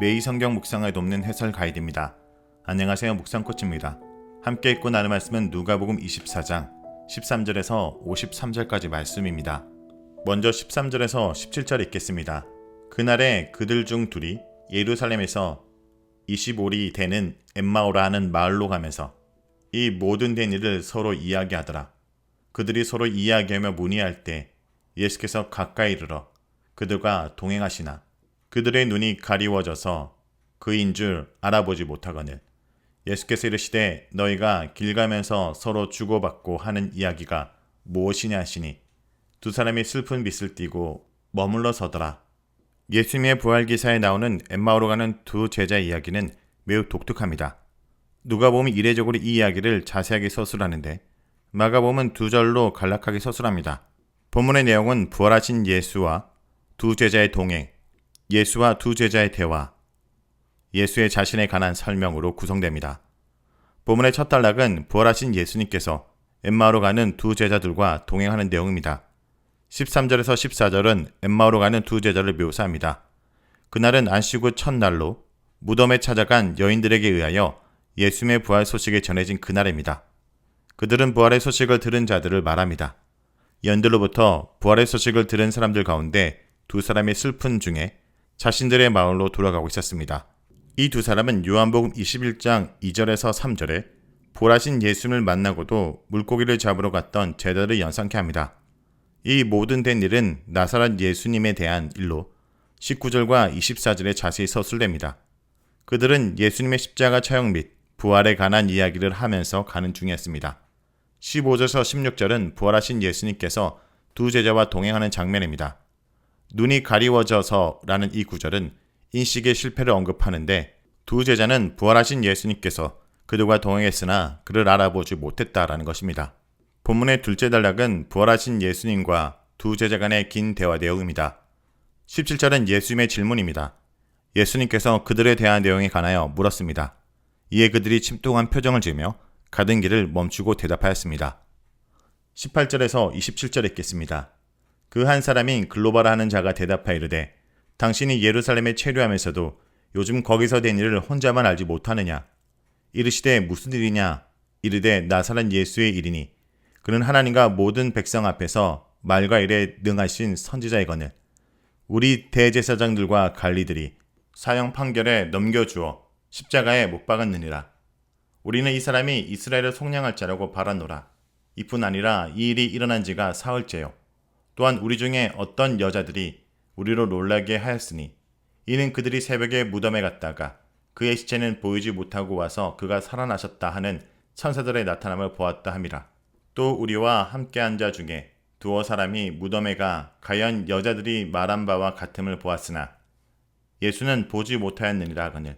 매일 성경 묵상을 돕는 해설 가이드입니다. 안녕하세요. 묵상 코치입니다. 함께 읽고 나눌 말씀은 누가복음 24장 13절에서 53절까지 말씀입니다. 먼저 13절에서 17절 읽겠습니다. 그날에 그들 중 둘이 예루살렘에서 25리 되는 엠마오라 하는 마을로 가면서 이 모든 된 일을 서로 이야기하더라. 그들이 서로 이야기하며 문의할 때 예수께서 가까이 이르러 그들과 동행하시나 그들의 눈이 가리워져서 그인 줄 알아보지 못하거늘 예수께서 이르시되 너희가 길 가면서 서로 주고받고 하는 이야기가 무엇이냐 하시니 두 사람이 슬픈 빛을 띠고 머물러 서더라. 예수님의 부활 기사에 나오는 엠마오로 가는 두 제자 이야기는 매우 독특합니다. 누가 보면 이례적으로 이 이야기를 자세하게 서술하는데 마가복음은 두 절로 간략하게 서술합니다. 본문의 내용은 부활하신 예수와 두 제자의 동행, 예수와 두 제자의 대화, 예수의 자신에 관한 설명으로 구성됩니다. 본문의 첫 단락은 부활하신 예수님께서 엠마오로 가는 두 제자들과 동행하는 내용입니다. 13절에서 14절은 엠마오로 가는 두 제자를 묘사합니다. 그날은 안식 후 첫날로 무덤에 찾아간 여인들에게 의하여 예수님의 부활 소식이 전해진 그날입니다. 그들은 부활의 소식을 들은 자들을 말합니다. 연들로부터 부활의 소식을 들은 사람들 가운데 두 사람의 슬픈 중에 자신들의 마을로 돌아가고 있었습니다. 이 두 사람은 요한복음 21장 2절에서 3절에 부활하신 예수님을 만나고도 물고기를 잡으러 갔던 제자를 연상케 합니다. 이 모든 된 일은 나사렛 예수님에 대한 일로 19절과 24절에 자세히 서술됩니다. 그들은 예수님의 십자가 처형 및 부활에 관한 이야기를 하면서 가는 중이었습니다. 15절에서 16절은 부활하신 예수님께서 두 제자와 동행하는 장면입니다. 눈이 가리워져서라는 이 구절은 인식의 실패를 언급하는데 두 제자는 부활하신 예수님께서 그들과 동행했으나 그를 알아보지 못했다라는 것입니다. 본문의 둘째 단락은 부활하신 예수님과 두 제자 간의 긴 대화 내용입니다. 17절은 예수님의 질문입니다. 예수님께서 그들에 대한 내용에 관하여 물었습니다. 이에 그들이 침통한 표정을 지으며 가던 길을 멈추고 대답하였습니다. 18절에서 27절 읽겠습니다. 그 한 사람인 글로바라 하는 자가 대답하여 이르되 당신이 예루살렘에 체류하면서도 요즘 거기서 된 일을 혼자만 알지 못하느냐? 이르시되 무슨 일이냐? 이르되 나사렛 예수의 일이니 그는 하나님과 모든 백성 앞에서 말과 일에 능하신 선지자이거늘 우리 대제사장들과 관리들이 사형 판결에 넘겨주어 십자가에 못 박았느니라. 우리는 이 사람이 이스라엘을 속량할 자라고 바라노라. 이뿐 아니라 이 일이 일어난 지가 사흘째요 또한 우리 중에 어떤 여자들이 우리로 놀라게 하였으니 이는 그들이 새벽에 무덤에 갔다가 그의 시체는 보이지 못하고 와서 그가 살아나셨다 하는 천사들의 나타남을 보았다 함이라. 또 우리와 함께 한 자 중에 두어 사람이 무덤에 가 가연 여자들이 말한 바와 같음을 보았으나 예수는 보지 못하였느니라 하거늘.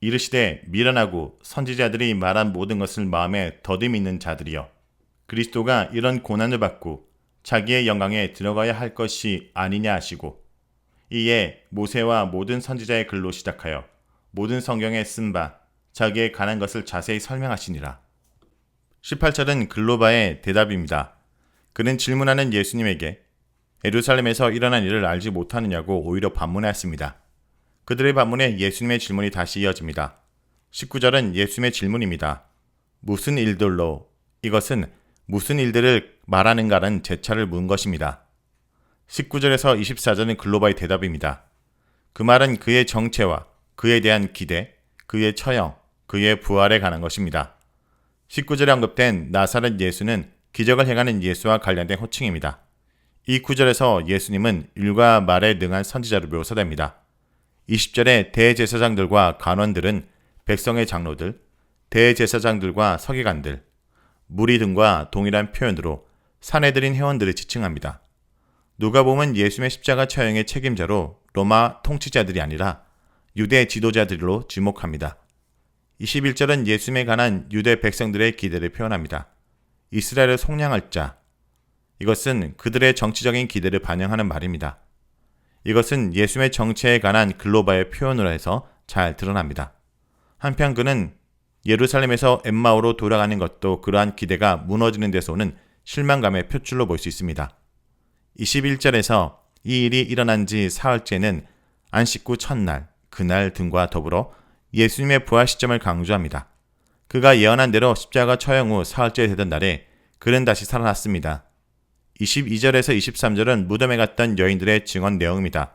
이르시되 미련하고 선지자들이 말한 모든 것을 마음에 더듬 있는 자들이여 그리스도가 이런 고난을 받고 자기의 영광에 들어가야 할 것이 아니냐 하시고 이에 모세와 모든 선지자의 글로 시작하여 모든 성경에 쓴 바 자기의 관한 것을 자세히 설명하시니라. 18절은 글로바의 대답입니다. 그는 질문하는 예수님에게 에루살렘에서 일어난 일을 알지 못하느냐고 오히려 반문하였습니다. 그들의 반문에 예수님의 질문이 다시 이어집니다. 19절은 예수님의 질문입니다. 무슨 일들로 이것은 무슨 일들을 말하는가는 제 차를 문 것입니다. 19절에서 24절은 글로바의 대답입니다. 그 말은 그의 정체와 그에 대한 기대, 그의 처형, 그의 부활에 관한 것입니다. 19절에 언급된 나사렛 예수는 기적을 행하는 예수와 관련된 호칭입니다. 이 구절에서 예수님은 일과 말에 능한 선지자로 묘사됩니다. 20절에 대제사장들과 간원들은 백성의 장로들, 대제사장들과 서기관들, 무리 등과 동일한 표현으로 사내들인 회원들을 지칭합니다. 누가 보면 예수님의 십자가 처형의 책임자로 로마 통치자들이 아니라 유대 지도자들로 지목합니다. 21절은 예수님에 관한 유대 백성들의 기대를 표현합니다. 이스라엘을 속량할 자. 이것은 그들의 정치적인 기대를 반영하는 말입니다. 이것은 예수님의 정체에 관한 글로바의 표현으로 해서 잘 드러납니다. 한편 그는 예루살렘에서 엠마오로 돌아가는 것도 그러한 기대가 무너지는 데서 오는 실망감의 표출로 볼 수 있습니다. 21절에서 이 일이 일어난 지 사흘째는 안식 후 첫날, 그날 등과 더불어 예수님의 부활 시점을 강조합니다. 그가 예언한 대로 십자가 처형 후 사흘째 되던 날에 그는 다시 살아났습니다. 22절에서 23절은 무덤에 갔던 여인들의 증언 내용입니다.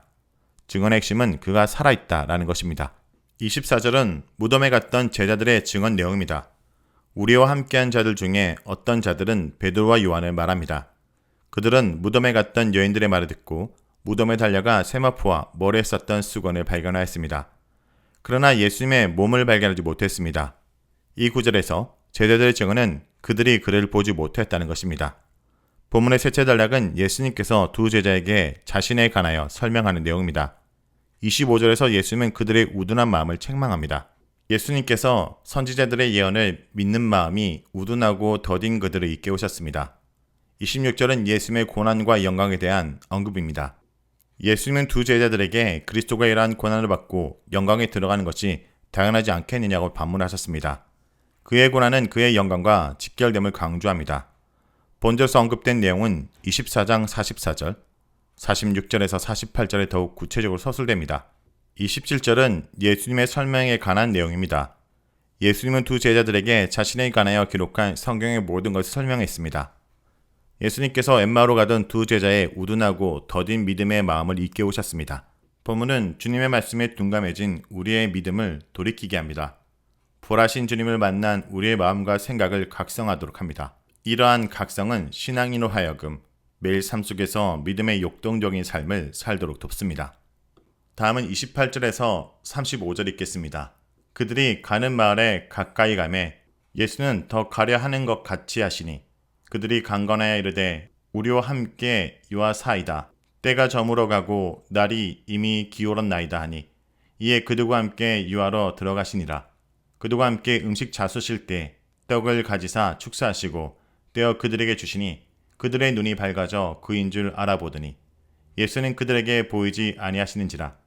증언의 핵심은 그가 살아있다 라는 것입니다. 24절은 무덤에 갔던 제자들의 증언 내용입니다. 우리와 함께한 자들 중에 어떤 자들은 베드로와 요한을 말합니다. 그들은 무덤에 갔던 여인들의 말을 듣고 무덤에 달려가 세마포와 머리에 썼던 수건을 발견하였습니다. 그러나 예수님의 몸을 발견하지 못했습니다. 이 구절에서 제자들의 증언은 그들이 그를 보지 못했다는 것입니다. 본문의 셋째 단락은 예수님께서 두 제자에게 자신에 관하여 설명하는 내용입니다. 25절에서 예수님은 그들의 우둔한 마음을 책망합니다. 예수님께서 선지자들의 예언을 믿는 마음이 우둔하고 더딘 그들을 이끌오셨습니다. 26절은 예수님의 고난과 영광에 대한 언급입니다. 예수님은 두 제자들에게 그리스도가 이러한 고난을 받고 영광에 들어가는 것이 당연하지 않겠느냐고 반문하셨습니다. 그의 고난은 그의 영광과 직결됨을 강조합니다. 본절서 언급된 내용은 24장 44절, 46절에서 48절에 더욱 구체적으로 서술됩니다. 27절은 예수님의 설명에 관한 내용입니다. 예수님은 두 제자들에게 자신에 관하여 기록한 성경의 모든 것을 설명했습니다. 예수님께서 엠마로 가던 두 제자의 우둔하고 더딘 믿음의 마음을 이끌오셨습니다. 본문은 주님의 말씀에 둔감해진 우리의 믿음을 돌이키게 합니다. 불하신 주님을 만난 우리의 마음과 생각을 각성하도록 합니다. 이러한 각성은 신앙인으로 하여금 매일 삶 속에서 믿음의 역동적인 삶을 살도록 돕습니다. 다음은 28절에서 35절 읽겠습니다. 그들이 가는 마을에 가까이 가매 예수는 더 가려 하는 것 같이 하시니 그들이 강건하여 이르되 우리와 함께 유아 사이다. 때가 저물어 가고 날이 이미 기울었나이다 하니 이에 그들과 함께 유아로 들어가시니라. 그들과 함께 음식 자수실 때 떡을 가지사 축사하시고 떼어 그들에게 주시니 그들의 눈이 밝아져 그인 줄 알아보더니 예수는 그들에게 보이지 아니하시는지라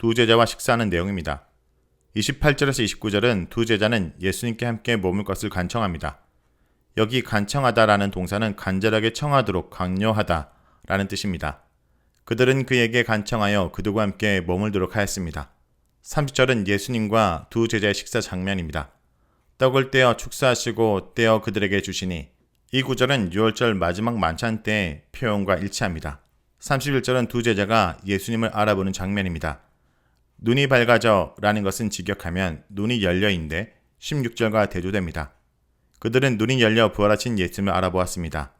두 제자와 식사하는 내용입니다. 28절에서 29절은 두 제자는 예수님께 함께 머물 것을 간청합니다. 여기 간청하다라는 동사는 간절하게 청하도록 강요하다 라는 뜻입니다. 그들은 그에게 간청하여 그들과 함께 머물도록 하였습니다. 30절은 예수님과 두 제자의 식사 장면입니다. 떡을 떼어 축사하시고 떼어 그들에게 주시니 이 구절은 6월절 마지막 만찬 때 표현과 일치합니다. 31절은 두 제자가 예수님을 알아보는 장면입니다. 눈이 밝아져 라는 것은 직역하면 눈이 열려인데 16절과 대조됩니다. 그들은 눈이 열려 부활하신 예수님을 알아보았습니다.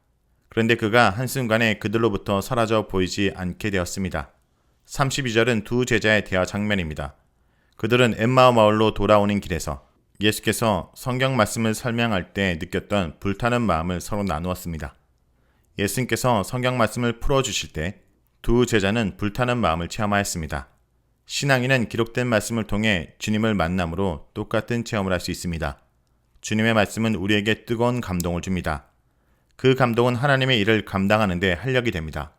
그런데 그가 한순간에 그들로부터 사라져 보이지 않게 되었습니다. 32절은 두 제자의 대화 장면입니다. 그들은 엠마오 마을로 돌아오는 길에서 예수께서 성경 말씀을 설명할 때 느꼈던 불타는 마음을 서로 나누었습니다. 예수님께서 성경 말씀을 풀어주실 때 두 제자는 불타는 마음을 체험하였습니다. 신앙인은 기록된 말씀을 통해 주님을 만남으로 똑같은 체험을 할 수 있습니다. 주님의 말씀은 우리에게 뜨거운 감동을 줍니다. 그 감동은 하나님의 일을 감당하는데 활력이 됩니다.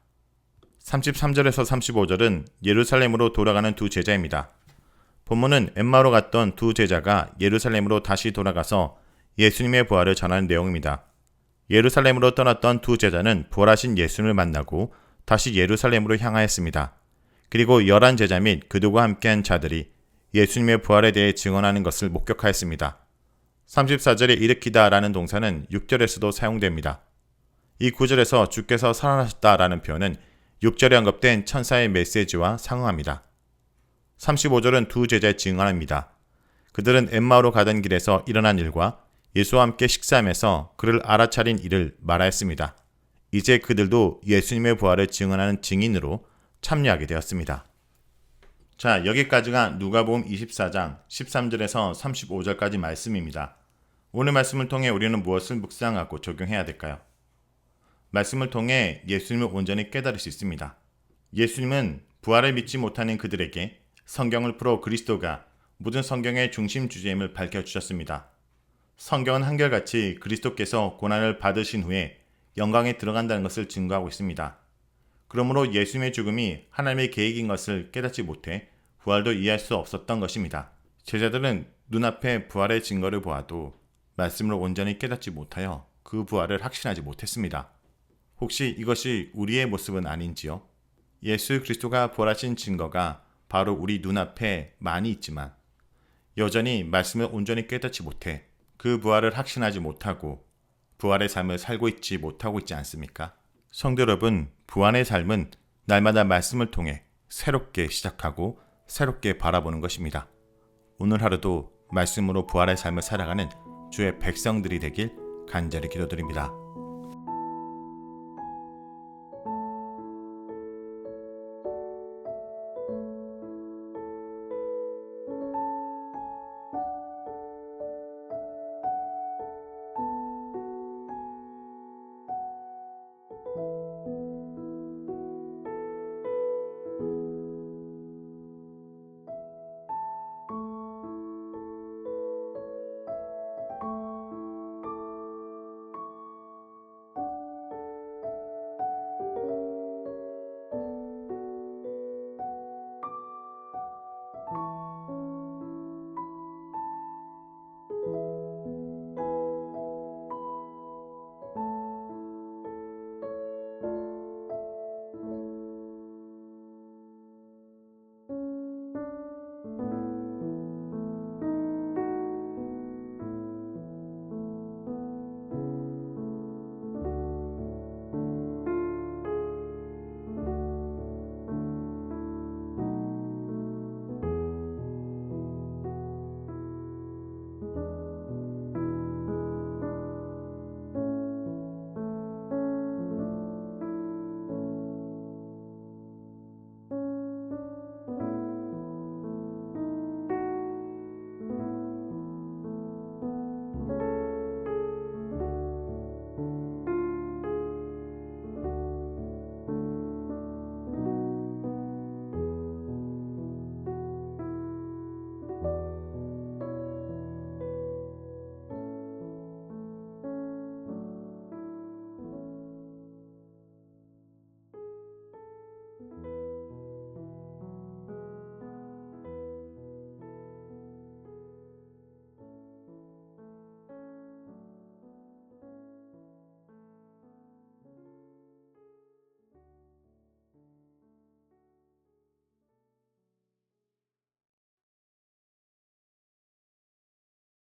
33절에서 35절은 예루살렘으로 돌아가는 두 제자입니다. 본문은 엠마로 갔던 두 제자가 예루살렘으로 다시 돌아가서 예수님의 부활을 전하는 내용입니다. 예루살렘으로 떠났던 두 제자는 부활하신 예수님을 만나고 다시 예루살렘으로 향하였습니다. 그리고 열한 제자 및 그들과 함께한 자들이 예수님의 부활에 대해 증언하는 것을 목격하였습니다. 34절에 일으키다 라는 동사는 6절에서도 사용됩니다. 이 구절에서 주께서 살아나셨다 라는 표현은 6절에 언급된 천사의 메시지와 상응합니다. 35절은 두 제자의 증언입니다. 그들은 엠마오로 가던 길에서 일어난 일과 예수와 함께 식사하면서 그를 알아차린 일을 말하였습니다. 이제 그들도 예수님의 부활을 증언하는 증인으로 참여하게 되었습니다. 자, 여기까지가 누가복음 24장 13절에서 35절까지 말씀입니다. 오늘 말씀을 통해 우리는 무엇을 묵상하고 적용해야 될까요? 말씀을 통해 예수님을 온전히 깨달을 수 있습니다. 예수님은 부활을 믿지 못하는 그들에게 성경을 풀어 그리스도가 모든 성경의 중심 주제임을 밝혀주셨습니다. 성경은 한결같이 그리스도께서 고난을 받으신 후에 영광에 들어간다는 것을 증거하고 있습니다. 그러므로 예수님의 죽음이 하나님의 계획인 것을 깨닫지 못해 부활도 이해할 수 없었던 것입니다. 제자들은 눈앞에 부활의 증거를 보아도 말씀을 온전히 깨닫지 못하여 그 부활을 확신하지 못했습니다. 혹시 이것이 우리의 모습은 아닌지요? 예수 그리스도가 부활하신 증거가 바로 우리 눈앞에 많이 있지만 여전히 말씀을 온전히 깨닫지 못해 그 부활을 확신하지 못하고 부활의 삶을 살고 있지 못하고 있지 않습니까? 성도 여러분, 부활의 삶은 날마다 말씀을 통해 새롭게 시작하고 새롭게 바라보는 것입니다. 오늘 하루도 말씀으로 부활의 삶을 살아가는 주의 백성들이 되길 간절히 기도드립니다.